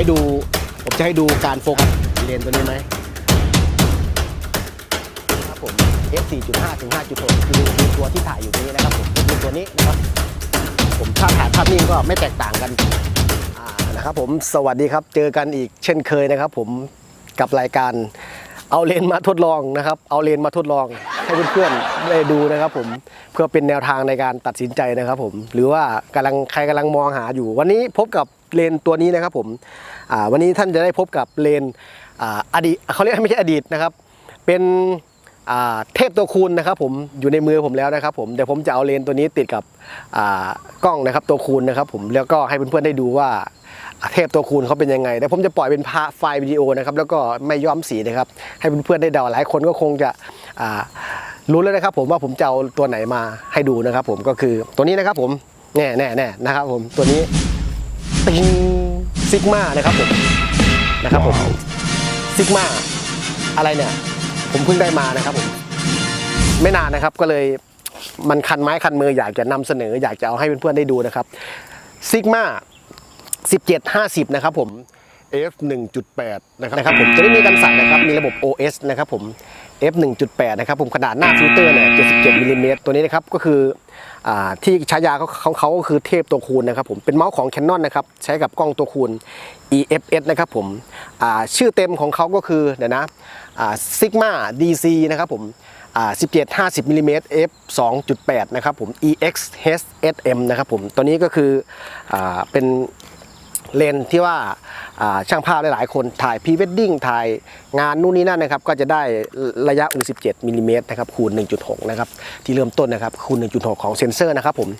ให้ดู ผมจะให้ดูการโฟกัสเลนตัวนี้ไหมครับผม f 4.5ถึง5.6คือคือตัวที่ถ่ายอยู่นี้นะครับผมคือตัวนี้นะครับ ผมถ้าถ่ายภาพนิ่งก็ไม่แตกต่างกันนะครับผมสวัสดีครับ เจอกันอีกเช่นเคยนะครับ ผมกับรายการเอาเลนมาทดลองนะครับ เอาเลนมาทดลองให้เพื่อนๆได้ดูนะครับผมเพื่อเป็นแนวทางในการตัดสินใจนะครับผมหรือว่ากำลังใครกำลังมองหาอยู่ วันนี้พบกับ เลนตัวนี้นะครับผมวันนี้ท่านจะได้พบกับเลนออดีตเขาเรียกไม่ใช่อดีตนะครับ เป็นเทพตัวคูณนะครับผมอยู่ในมือผมแล้วนะครับผมเดี๋ยวผมจะเอาเลนตัวนี้ติดกับกล้องนะครับตัวคูณนะครับผมแล้วก็ให้เพื่อนๆได้ดูว่าเทพตัวคูณเขาเป็นยังไงเดี๋ยวผมจะปล่อยเป็นไฟล์วิดีโอนะครับแล้วก็ไม่ย้อมสีนะครับ ให้เพื่อนๆได้เดาหลายคนก็คงจะรู้แล้วนะครับ ผมว่าผมจะเอาตัวไหนมาให้ดูนะครับ ผมก็คือตัวนี้นะครับผมแน่แน่แน่นะครับผมตัวนี้ ติงซิกมานะครับผมนะครับผมซิกมาอะไรเนี่ย ผมเพิ่งได้มานะครับผม ไม่นานนะครับก็เลยมันคันไม้คันมืออยากจะนำเสนอ อยากจะเอาให้เพื่อนๆได้ดูนะครับซิกมา1750 นะครับผม F 1.8 นะครับนะครับผมจะได้มีกันสั่นนะครับ มีระบบ OS นะครับผม f 1.8 นะครับผมขนาดหน้าฟิลเตอร์เนี่ย77มิลลิเมตรตัวนี้นะครับก็คืออ่า ที่ฉายาเขาของเขาก็คือเทพตัวคูณนะครับผมเป็นเมาส์ของแคนนอนะครับใช้กับกล้องตัวคูณ EFS นะครับผมชื่อเต็มของเขาก็คือเดี๋ยวนะอ่า Sigma DC นะครับผม17 50มิลิเมตร f 2.8 นะครับผม EX HSM นะครับผมตัวนี้ก็คืออเป็น เลนที่ว่าช่างภาพหลายๆ คนถ่ายพรีเวดดิ้งถ่ายงานนู่นนี่นั่นนะครับ ก็จะได้ระยะ 17มิลลิเมตรนะครับคูณ 1.6 นะครับ ที่เริ่มต้นนะครับคูณ 1.6 ของเซนเซอร์นะครับผม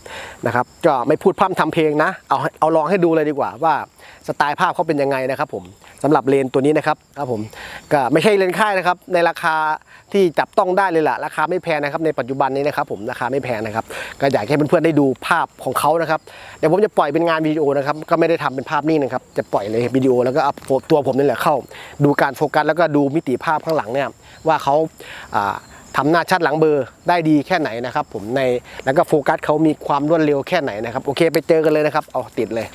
นะครับก็ไม่พูดพร่ำทำเพลงนะ เอาเอาลองให้ดูเลยดีกว่าว่าสไตล์ภาพเขาเป็นยังไงนะครับผมสำหรับเลนตัวนี้นะครับครับผมก็ไม่ใช่เลนค่ายนะครับ ในราคาที่จับต้องได้เลยล่ะราคาไม่แพงนะครับในปัจจุบันนี้นะครับผมราคาไม่แพงนะครับก็อยากให้เพื่อนๆได้ดูภาพของเขานะครับเดี๋ยวผมจะปล่อยเป็นงานวิดีโอนะครับก็ไม่ได้ทำเป็นภาพนิ่งนะครับจะปล่อยในวิดีโอแล้วก็เอาตัวผมนี่แหละเข้า ดูการโฟกัสแล้วก็ดูมิติภาพข้างหลังเนี่ยว่าเขาอ่าทำหน้าชัดหลังเบอร์ได้ดีแค่ไหนนะครับผมในแล้วก็โฟกัสเขามีความรวดเร็วแค่ไหนนะครับโอเคไปเจอกันเลยนะครับเอาติดเลย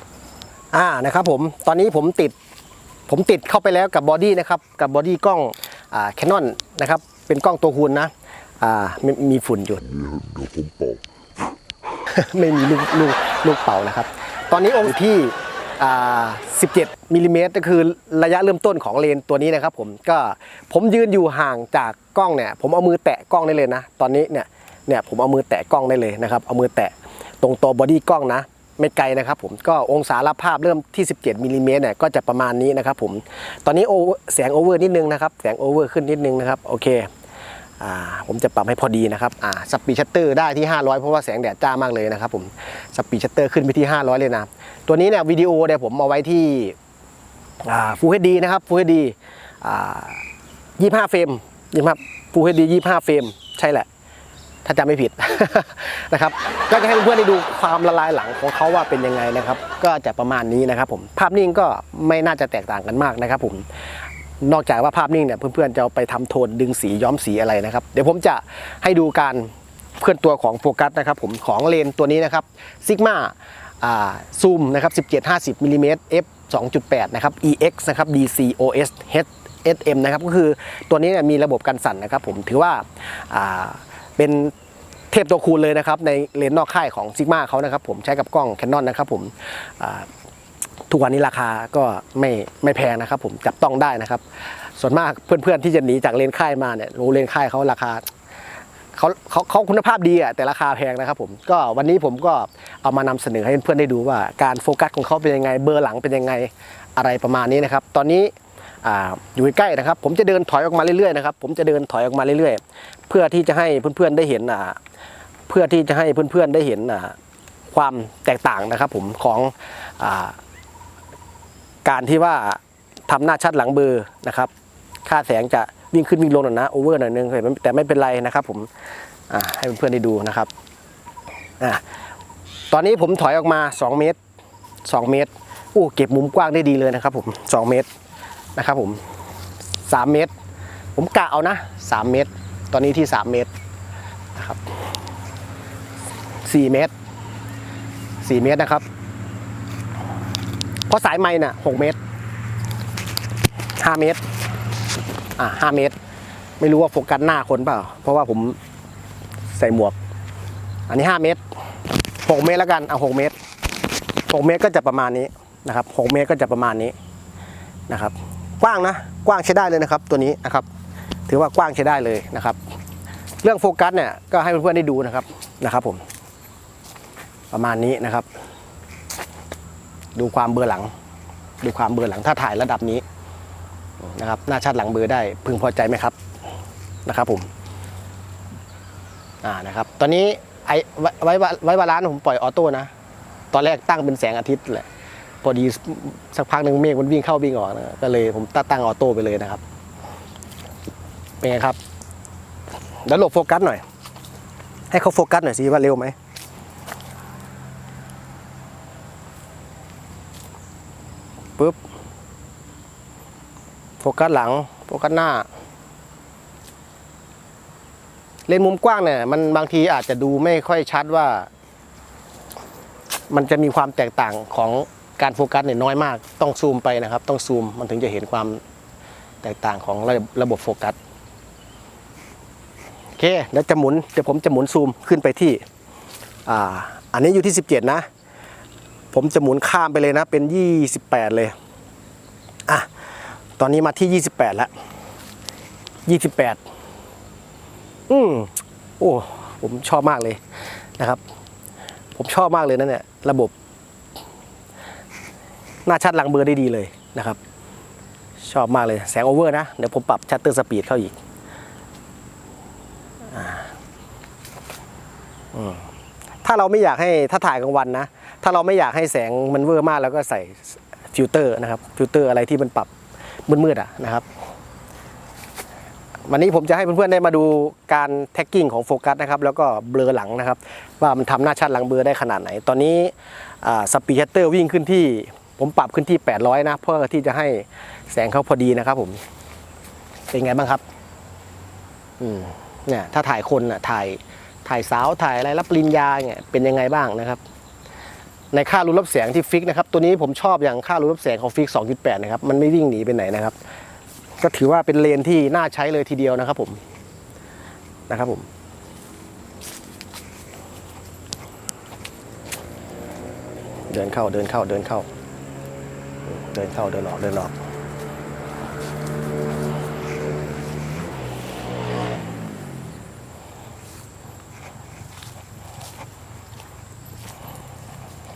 อ่านะครับผมตอนนี้ผมติดผมติดเข้าไปแล้วกับบอดี้นะครับกับบอดี้กล้องอ่าแคนนอนนะครับเป็นกล้องตัวคูณนะอ่ามีมีฝุ่นอยู่เดี๋ยวผมเป่าไม่มีลูกลูกลูกเป่านะครับ ตอนนี้องค์อยู่ที่อ่า17มิลลิเมตรก็คือระยะเริ่มต้นของเลนตัวนี้นะครับผมก็ผมยืนอยู่ห่างจากกล้องเนี่ยผมเอามือแตะกล้องได้เลยนะ ตอนนี้เนี่ยเนี่ยผมเอามือแตะกล้องได้เลยนะครับเอามือแตะตรงตัวบอดี้กล้องนะ ไม่ไกลนะครับผมก็องศารับภาพเริ่มที่ 17มิลลิเมตรเนี่ยก็จะประมาณนี้นะครับผมตอนนี้โอแสงโอเวอร์นิดนึงนะครับแสงโอเวอร์ขึ้นนิดนึงนะครับโอเคอ่าผมจะปรับให้พอดีนะครับอ่าสปีชัตเตอร์ได้ที่ 500 เพราะว่าแสงแดดจ้ามากเลยนะครับผมสปีชัตเตอร์ขึ้นไปที่ 500 เลยนะ ตัวนี้เนี่ยวิดีโอเนี่ยผมเอาไว้ที่อ่า Full HD นะครับ Full HD อ่า25 เฟรม25 Full HD 25 เฟรมใช่แหละ ถ้าจำไม่ผิดนะครับ ก็จะให้เพื่อนๆได้ดูความละลายหลังของเขาว่าเป็นยังไงนะครับ ก็จะประมาณนี้นะครับ ผมภาพนิ่งก็ไม่น่าจะแตกต่างกันมากนะครับ ผมนอกจากว่าภาพนิ่งเนี่ยเพื่อนๆจะเอาไปทำโทนดึงสีย้อมสีอะไรนะครับ เดี๋ยวผมจะให้ดูการเคลื่อนตัวของโฟกัสนะครับผมของเลนตัวนี้นะครับซิกมาซูมนะครับ1750มิลลิเมตร f 2.8 นะครับ ex นะครับ dc os h SM นะครับก็คือตัวนี้เนี่ยมีระบบกันสั่นนะครับผมถือว่าอ่า เป็นเทพตัวคูณเลยนะครับในเลนส์นอกค่ายของซิกมาเขานะครับผมใช้กับกล้อง Canon นนะครับผมทุกวันนี้ราคาก็ไม่ไม่แพงนะครับ ผมจับต้องได้นะครับ ส่วนมากเพื่อนๆที่จะหนีจากเลนค่ายมาเนี่ยรู้เลนค่ายเขาราคาเขาเขาเขาคุณภาพดีอะแต่ราคาแพงนะครับผมก็วันนี้ผมก็เอามานำเสนอให้เพื่อนๆได้ดูว่าการโฟกัสของเขาเป็นยังไงเบอร์หลังเป็นยังไงอะไรประมาณนี้นะครับ ตอนนี้ อยู่ใกล้ๆนะครับ ผมจะเดินถอยออกมาเรื่อยๆนะครับ ผมจะเดินถอยออกมาเรื่อยๆ เพื่อที่จะให้เพื่อนๆได้เห็นเพื่อที่จะให้เพื่อนๆได้เห็นความแตกต่างนะครับ ผมของอการที่ว่าทำหน้าชัดหลังเบอร์นะครับ ค่าแสงจะวิ่งขึ้นวิ่งลงหน่อยนะโอเวอร์หน่อยนึงแต่ไม่เป็นไรนะครับ ผมให้เพื่อนๆได้ดูนะครับอตอนนี้ผมถอยออกมา 2 เมตร 2 เมตรโอ้เก็บมุมกว้างได้ดีเลยนะครับ ผม 2 เมตร นะครับผม3 เมตร ผมกะเอานะ 3 เมตร ตอนนี้ที่ 3 เมตรนะครับ4เมตร 4 เมตรนะครับ เพราะสายไม้น่ะ6เมตรห้าเมตร อ่าห้าเมตร ไม่รู้ว่าโฟกัสหน้าคนเปล่า เพราะว่าผมใส่หมวก อันนี้ห้าเมตรหกเมตรแล้วกัน เอาหกเมตรหกเมตรก็จะประมาณนี้นะครับหกเมตรก็จะประมาณนี้นะครับ กว้างนะกว้างใช้ได้เลยนะครับ ตัวนี้นะครับ ถือว่ากว้างใช้ได้เลยนะครับ เรื่องโฟกัสเนี่ยก็ให้เพื่อนๆได้ดูนะครับนะครับ ผม ประมาณนี้นะครับ ดูความเบอร์หลัง ดูความเบอร์หลังถ้าถ่ายระดับนี้นะครับ หน้าชัดหลังเบอร์ได้พึงพอใจไหมครับนะครับ ผมอ่านะครับ ตอนนี้ไอไว้ไว้ไว้บาลานผมปล่อยออโต้นะ ตอนแรกตั้งเป็นแสงอาทิตย์แหละ พอดีสักพักหนึ่งเมฆมันวิ่งเข้าวิ่งออกนะก็เลยผมตั้งออโต้ไปเลยนะครับ เป็นไงครับเดี๋ยวหลบโฟกัสหน่อย ให้เขาโฟกัสหน่อยสิว่าเร็วไหมปุ๊บโฟกัสหลังโฟกัสหน้า เลนมุมกว้างเนี่ยมันบางทีอาจจะดูไม่ค่อยชัดว่า มันจะมีความแตกต่างของ การโฟกัสเนี่ยน้อยมาก ต้องซูมไปนะครับ ต้องซูมมันถึงจะเห็นความแตกต่างของระบบระบบโฟกัสโอเคเดี๋ยวจะหมุนเดี๋ยวผมจะหมุนซูมขึ้นไปที่อ่าอันนี้อยู่ที่ 17 นะ ผมจะหมุนข้ามไปเลยนะ เป็น 28 เลยอะตอนนี้มาที่ 28 แล้ว 28 อืมโอ้ผมชอบมากเลยนะครับ ผมชอบมากเลยนะเนี่ยระบบ หน้าชัดหลังเบอร์ได้ดีเลยนะครับ ชอบมากเลยแสงโอเวอร์นะ เดี๋ยวผมปรับชัตเตอร์สปีดเข้าอีกถ้าเราไม่อยากให้ถ้าถ่ายกลางวันนะ ถ้าเราไม่อยากให้แสงมันเวอร์มากแล้วก็ใส่ฟิลเตอร์นะครับฟิลเตอร์อะไรที่มันปรับมืดๆอะนะครับ วันนี้ผมจะให้เพื่อนๆได้มาดูการแท็กกิ้งของโฟกัสนะครับ แล้วก็เบลอหลังนะครับ ว่ามันทำหน้าชัดหลังเบลอได้ขนาดไหน ตอนนี้สปีดชัตเตอร์วิ่งขึ้นที่ ผมปรับขึ้นที่ 800 นะ เพื่อที่จะให้แสงเขาพอดีนะครับผมเป็นไงบ้างครับ อืมเนี่ยถ้าถ่ายคนอะถ่ายถ่ายสาวถ่ายอะไรรับปริญญาเนี่ยเป็นยังไงบ้างนะครับ ในค่ารูรับแสงที่ฟิกนะครับ ตัวนี้ผมชอบอย่างค่ารูรับแสงของฟิก 2.8 นะครับ มันไม่วิ่งหนีไปไหนนะครับ ก็ถือว่าเป็นเลนที่น่าใช้เลยทีเดียวนะครับผมนะครับผมเดินเข้าเดินเข้าเดินเข้า เดินเข้าเดินออกเดินออก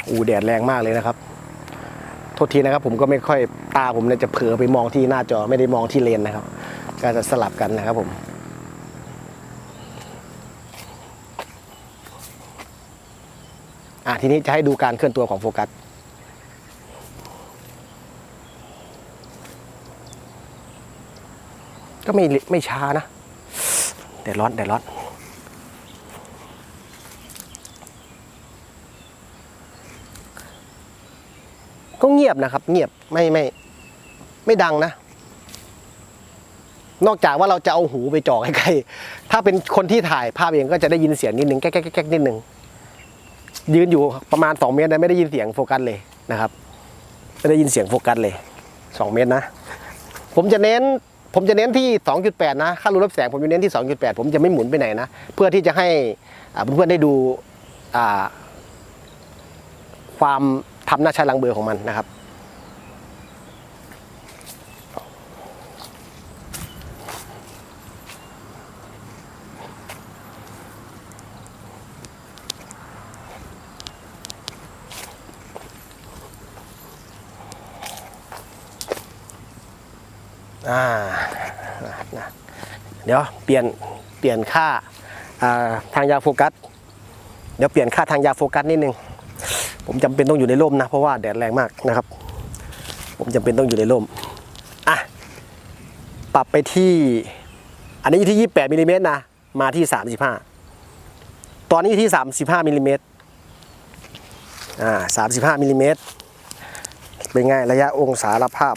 อูแดดแรงมากเลยนะครับ โทษทีนะครับผมก็ไม่ค่อยตาผมเนี่ยจะเผลอไปมองที่หน้าจอไม่ได้มองที่เลนนะครับ ก็จะสลับกันนะครับผมอะทีนี้จะให้ดูการเคลื่อนตัวของโฟกัส ก็ไม่ไม่ช้านะแดดร้อนแดดร้อนก็เงียบนะครับ เงียบไม่ไม่ไม่ดังนะ นอกจากว่าเราจะเอาหูไปจ่อใกล้ๆถ้าเป็นคนที่ถ่ายภาพเองก็จะได้ยินเสียงนิดนึงแก๊กแก๊กแก๊กนิดนึงยืนอยู่ประมาณ 2 เมตรนะไม่ได้ยินเสียงโฟกัสเลยนะครับ ไม่ได้ยินเสียงโฟกัสเลย 2 เมตรนะ ผมจะเน้น ผมจะเน้นที่ 2.8 นะค่ารูรับแสงผมจะเน้นที่ 2.8 ผมจะไม่หมุนไปไหนนะ เพื่อที่จะให้เพื่อนๆได้ดูความทำหน้าชัดหลังเบอร์ของมันนะครับ อ่าเดี๋ยวเปลี่ยนเปลี่ยนค่าทางยาโฟกัส เดี๋ยวเปลี่ยนค่าทางยาโฟกัสนิดนึง ผมจำเป็นต้องอยู่ในร่มนะ เพราะว่าแดดแรงมากนะครับ ผมจำเป็นต้องอยู่ในร่มอะปรับไปที่ อันนี้อยู่ที่ 28มิลลิเมตรนะ มาที่ 35 ตอนนี้ที่ 35มิลลิเมตรอ่า35มิลลิเมตรเป็นไงระยะองศารับภาพ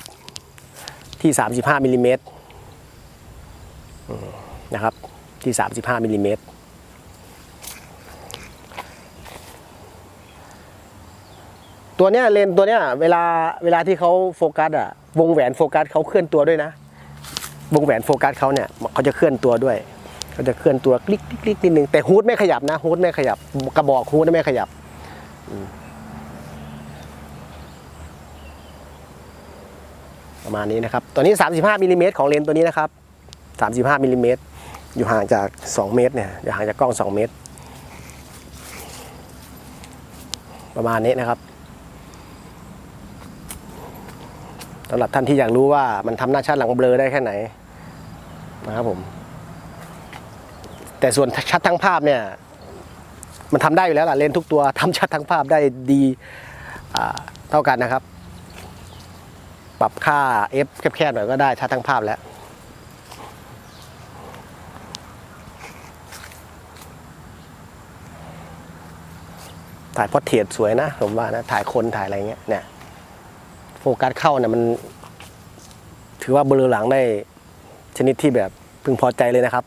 ที่ 35มิลลิเมตรนะครับที่ 35มิลลิเมตรตัวเนี้ยเลนตัวเนี้ยเวลาเวลาที่เขาโฟกัสอะวงแหวนโฟกัสเขาเคลื่อนตัวด้วยนะ วงแหวนโฟกัสเขาเนี่ยเขาจะเคลื่อนตัวด้วยเขาจะเคลื่อนตัวคลิกคลิกคลิกนิดนึงแต่ฮูดไม่ขยับนะฮูดไม่ขยับกระบอกฮูดไม่ขยับอืม ประมาณนี้นะครับ ตัวนี้ 35มิลลิเมตรของเลนตัวนี้นะครับ 35มิลลิเมตรอยู่ห่างจาก 2 เมตรเนี่ยอยู่ห่างจากกล้อง 2 เมตร ประมาณนี้นะครับสำหรับท่านที่อยากรู้ว่ามันทำหน้าชัดหลังเบลอได้แค่ไหนนะครับผม แต่ส่วนชัดทั้งภาพเนี่ย มันทำได้อยู่แล้วล่ะเลนทุกตัวทำชัดทั้งภาพได้ดีเท่ากันนะครับ ปรับค่า f แคบๆหน่อยก็ได้ชัดทั้งภาพแล้วถ่ายพอเทรตสวยนะผมว่านะถ่ายคนถ่ายอะไรเงี้ยเนี่ยโฟกัสเข้าเนี่ยมัน ถือว่าเบลอหลังได้ชนิดที่แบบพึงพอใจเลยนะครับ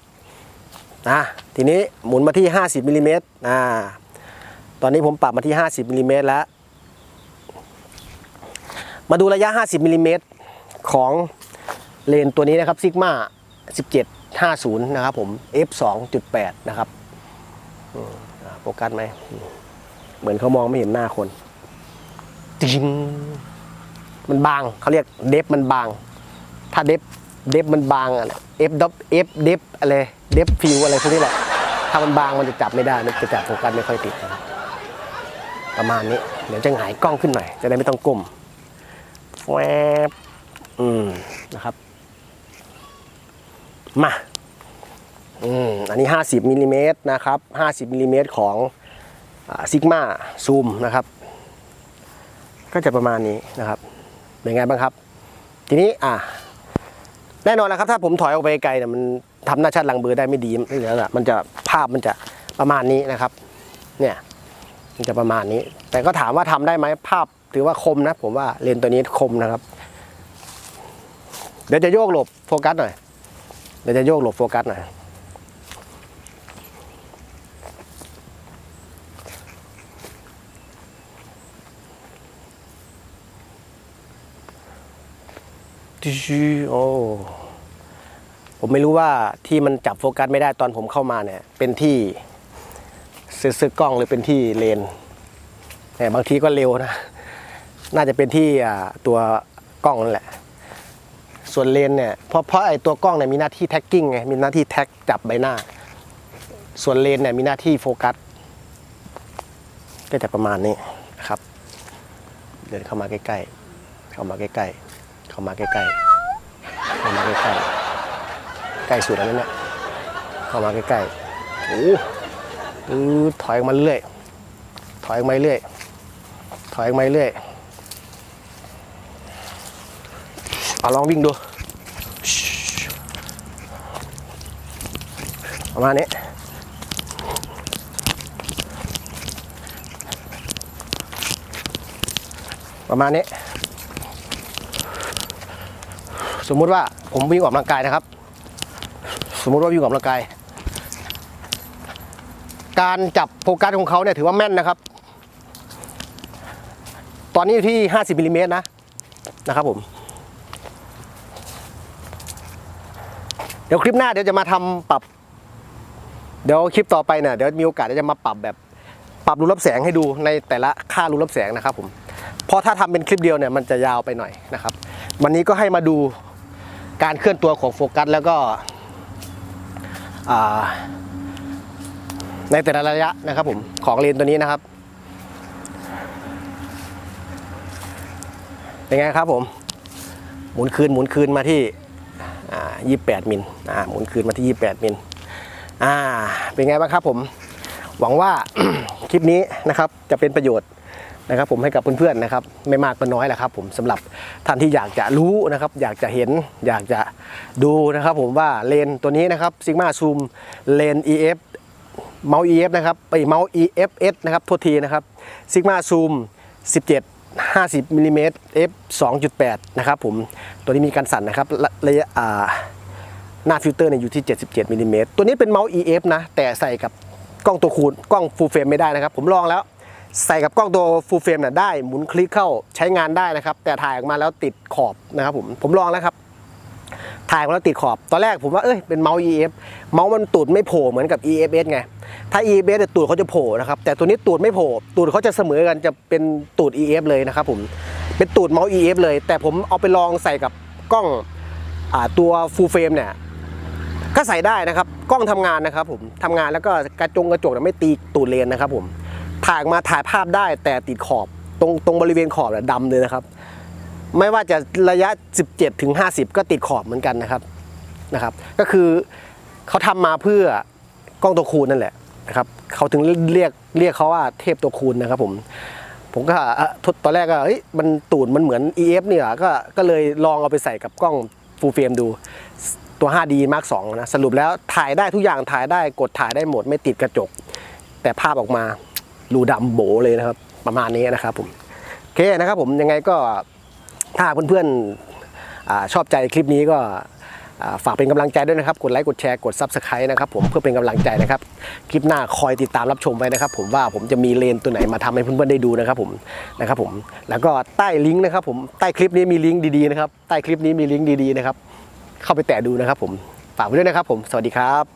อะทีนี้หมุนมาที่ 50มิลลิเมตรอ่าตอนนี้ผมปรับมาที่ 50มิลลิเมตรแล้ว มาดูระยะ 50มิลลิเมตรของเลนตัวนี้นะครับซิกมา1750 นะครับผม f 2.8 นะครับโฟกัสไหม เหมือนเขามองไม่เห็นหน้าคนจริงมันบางเขาเรียกเดฟมันบาง ถ้าเดฟเดฟมันบางอะเอฟดับเอฟเดฟอะไรเดฟฟิวอะไรพวกนี้แหละถ้ามันบางมันจะจับไม่ได้ มันจะจับโฟกัสไม่ค่อยติด ประมาณนี้ เดี๋ยวจะหงายกล้องขึ้นหน่อย จะได้ไม่ต้องก้ม แวบอืมนะครับ มาอืมอันนี้ 50มิลลิเมตรนะครับ50มิลลิเมตรของซิกมาซูมนะครับ ก็จะประมาณนี้นะครับ เป็นไงบ้างครับ ทีนี้อะแน่นอนแล้วครับ ถ้าผมถอยออกไปไกลเนี่ยมันทำหน้าชัดหลังเบอร์ได้ไม่ดีไม่เหลือละมันจะภาพมันจะประมาณนี้นะครับ เนี่ยมันจะประมาณนี้ แต่ก็ถามว่าทำได้ไหมภาพ ถือว่าคมนะ ผมว่าเลนตัวนี้คมนะครับ เดี๋ยวจะโยกหลบโฟกัสหน่อยเดี๋ยวจะโยกหลบโฟกัสหน่อยโอ้ผมไม่รู้ว่าที่มันจับโฟกัสไม่ได้ตอนผมเข้ามาเนี่ย เป็นที่ซื้อซื้อกล้องหรือเป็นที่เลนแต่บางทีก็เร็วนะ น่าจะเป็นที่ตัวกล้องนั่นแหละ ส่วนเลนเนี่ยเพราะเพราะไอ้ตัวกล้องเนี่ยมีหน้าที่แท็กกิ้งไงมีหน้าที่แท็กจับใบหน้า ส่วนเลนเนี่ยมีหน้าที่โฟกัสก็จะประมาณนี้นะครับ เดินเข้ามาใกล้ๆ เข้ามาใกล้ๆ เข้ามาใกล้ๆ เข้ามาใกล้ๆ ใกล้สุดแล้วเนี่ย เข้ามาใกล้ๆ โอ้ถอยออกมาเรื่อย ถอยออกมาเรื่อย ถอยออกมาเรื่อยเอาลองวิ่งดู ประมาณนี้ประมาณนี้ สมมุติว่าผมวิ่งออกกำลังกายนะครับ สมมุติว่าวิ่งออกกำลังกาย การจับโฟกัสของเขาเนี่ยถือว่าแม่นนะครับ ตอนนี้อยู่ที่ 50มิลลิเมตรนะนะครับผม เดี๋ยวคลิปหน้าเดี๋ยวจะมาทำปรับ เดี๋ยวคลิปต่อไปเนี่ยเดี๋ยวมีโอกาสเดี๋ยวจะมาปรับแบบ ปรับรูรับแสงให้ดูในแต่ละค่ารูรับแสงนะครับผมเพราะถ้าทำเป็นคลิปเดียวเนี่ยมันจะยาวไปหน่อยนะครับ วันนี้ก็ให้มาดูการเคลื่อนตัวของโฟกัสแล้วก็ในแต่ละระยะนะครับผมของเลนตัวนี้นะครับเป็นไงครับผม หมุนคืนหมุนคืนมาที่ อ่า28 มิลอ่าหมุนคืนมาที่ 28 มิลอ่าเป็นไงบ้างครับผมหวังว่าคลิปนี้นะครับจะเป็นประโยชน์นะครับผมให้กับเพื่อนๆนะครับไม่มากก็น้อยแหละครับผมสำหรับท่านที่อยากจะรู้นะครับอยากจะเห็นอยากจะดูนะครับผมว่าเลนตัวนี้นะครับซิกมาซูมเลน EF เมาส์ EF นะครับไปเมาส์ EFS นะครับโทษทีนะครับซิกมาซูม17 50มิลลิเมตร f 2.8 นะครับผม ตัวนี้มีการสั่นนะครับ ระยะหน้าฟิลเตอร์เนี่ยอยู่ที่ 77มิลลิเมตร ตัวนี้เป็นเมาส์ EF นะ แต่ใส่กับกล้องตัวคูณกล้องฟูลเฟรมไม่ได้นะครับ ผมลองแล้ว ใส่กับกล้องตัวฟูลเฟรมน่ะได้ หมุนคลิกเข้าใช้งานได้นะครับ แต่ถ่ายออกมาแล้วติดขอบนะครับผม ผมลองแล้วครับ ถ่ายมาแล้วติดขอบ ตอนแรกผมว่าเอ้ยเป็นเมาส์ EF เมาส์มันตูดไม่โผล่เหมือนกับ EFS ไง ถ้า EFS ตูดเขาจะโผล่นะครับ แต่ตัวนี้ตูดไม่โผล่ ตูดเขาจะเสมอกันจะเป็นตูด EF เลยนะครับผม เป็นตูดเมาส์ EF เลย แต่ผมเอาไปลองใส่กับกล้องอตัว full frame เนี่ย ก็ใส่ได้นะครับ กล้องทำงานนะครับผมทำงานแล้วก็กระจงกระจกเนี่ยไม่ตีตูดเลนนะครับผม ถ่ายมาถ่ายภาพได้แต่ติดขอบ ตรงตรงบริเวณขอบเนี่ยดำเลยนะครับ ไม่ว่าจะระยะ 17ถึง50 ก็ติดขอบเหมือนกันนะครับนะครับ ก็คือเขาทำมาเพื่อกล้องตัวคูณนั่นแหละนะครับเขาถึงเรียกเรียกเขาว่าเทพตัวคูณนะครับผมผมก็เออทดตอนแรกก็เฮ้ยมันตูดมันเหมือน EF เนี่ยก็ก็เลยลองเอาไปใส่กับกล้องฟูลเฟรมดูตัว 5D Mark 2นะสรุปแล้วถ่ายได้ทุกอย่างถ่ายได้กดถ่ายได้หมดไม่ติดกระจก แต่ภาพออกมารูดำโบเลยนะครับ ประมาณนี้นะครับผม โอเคนะครับผมยังไงก็ ถ้าเพื่อนๆชอบใจคลิปนี้ก็ฝากเป็นกำลังใจด้วยนะครับ กดไลค์ กดแชร์ กด Subscribe นะครับผมเพื่อเป็นกำลังใจนะครับ คลิปหน้าคอยติดตามรับชมไปนะครับ ผมว่าผมจะมีเลนตัวไหนมาทำให้เพื่อนๆได้ดูนะครับผมนะครับผมแล้วก็ใต้ลิงก์นะครับผมใต้คลิปนี้มีลิงก์ดีๆนะครับใต้คลิปนี้มีลิงก์ดีๆนะครับเข้าไปแตะดูนะครับผมฝากไว้ด้วยนะครับผมสวัสดีครับ